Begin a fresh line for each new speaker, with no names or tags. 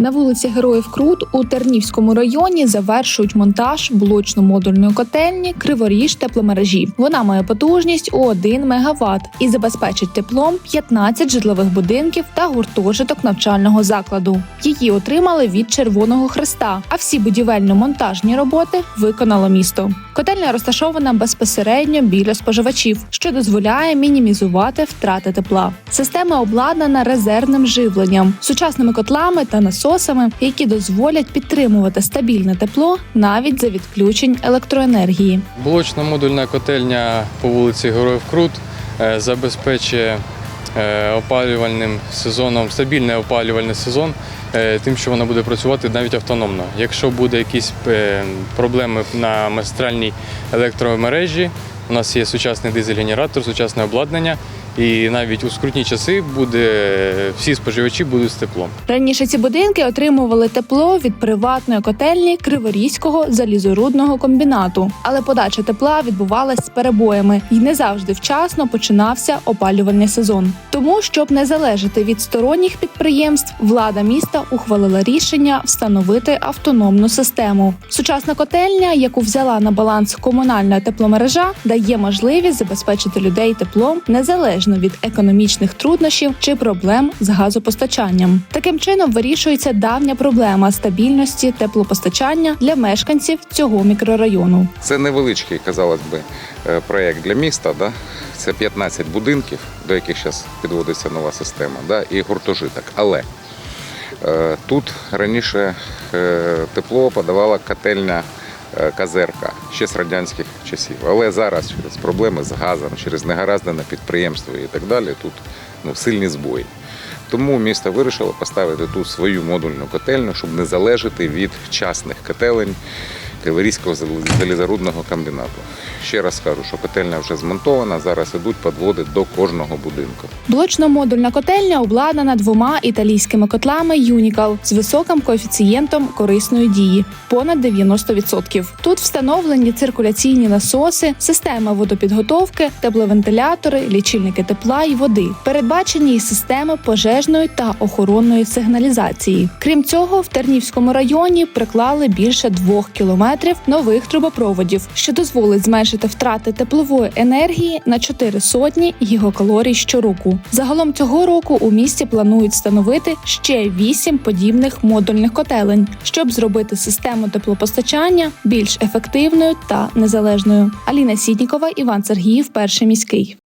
На вулиці Героїв Крут у Тернівському районі завершують монтаж блочно-модульної котельні Криворіж тепломережі. Вона має потужність у 1 МВт і забезпечить теплом 15 житлових будинків та гуртожиток навчального закладу. Її отримали від Червоного Хреста, а всі будівельно-монтажні роботи виконало місто. Котельня розташована безпосередньо біля споживачів, що дозволяє мінімізувати втрати тепла. Система обладнана резервним живленням, сучасними котлами та насосами, які дозволять підтримувати стабільне тепло навіть за відключень електроенергії.
Блочна модульна котельня по вулиці Героїв Крут е, забезпечує опалювальним сезоном стабільний опалювальний сезон, е, тим, що вона буде працювати навіть автономно. Якщо буде якісь е, проблеми на магістральній електромережі, у нас є сучасний дизель-генератор, сучасне обладнання, і навіть у скрутні часи буде всі споживачі будуть з теплом.
Раніше ці будинки отримували тепло від приватної котельні Криворізького залізорудного комбінату, але подача тепла відбувалась з перебоями і не завжди вчасно починався опалювальний сезон. Тому, щоб не залежати від сторонніх підприємств, влада міста ухвалила рішення встановити автономну систему. Сучасна котельня, яку взяла на баланс комунальна тепломережа, дає можливість забезпечити людей теплом незалежно від економічних труднощів чи проблем з газопостачанням. Таким чином вирішується давня проблема стабільності теплопостачання для мешканців цього мікрорайону.
Це невеличкий, казалось би, е, проєкт для міста. Да? Це 15 будинків, до яких зараз підводиться нова система, да? і гуртожиток. Але е, тут раніше е, тепло подавала котельня е, КЗРК ще з радянських часів. Але зараз через проблеми з газом, через негаразди на підприємство і так далі, тут ну, сильні збої. Тому місто вирішило поставити тут свою модульну котельню, щоб не залежати від частних котелень Криворізького залізорудного комбінату. Ще раз скажу, що котельня вже змонтована, зараз ідуть підводи до кожного будинку.
Блочно-модульна котельня обладнана двома італійськими котлами Юнікал з високим коефіцієнтом корисної дії понад 90%. Тут встановлені циркуляційні насоси, система водопідготовки, тепловентилятори, лічильники тепла і води. Передбачені й системи пожежної та охоронної сигналізації. Крім цього, в Тернівському районі приклали більше двох кілометрів нових трубопроводів, що дозволить зменшити втрати теплової енергії на 4 сотні гігакалорій щороку. Загалом цього року у місті планують встановити ще 8 подібних модульних котелень, щоб зробити систему теплопостачання більш ефективною та незалежною. Аліна Сітнікова, Іван Сергіїв, перший міський.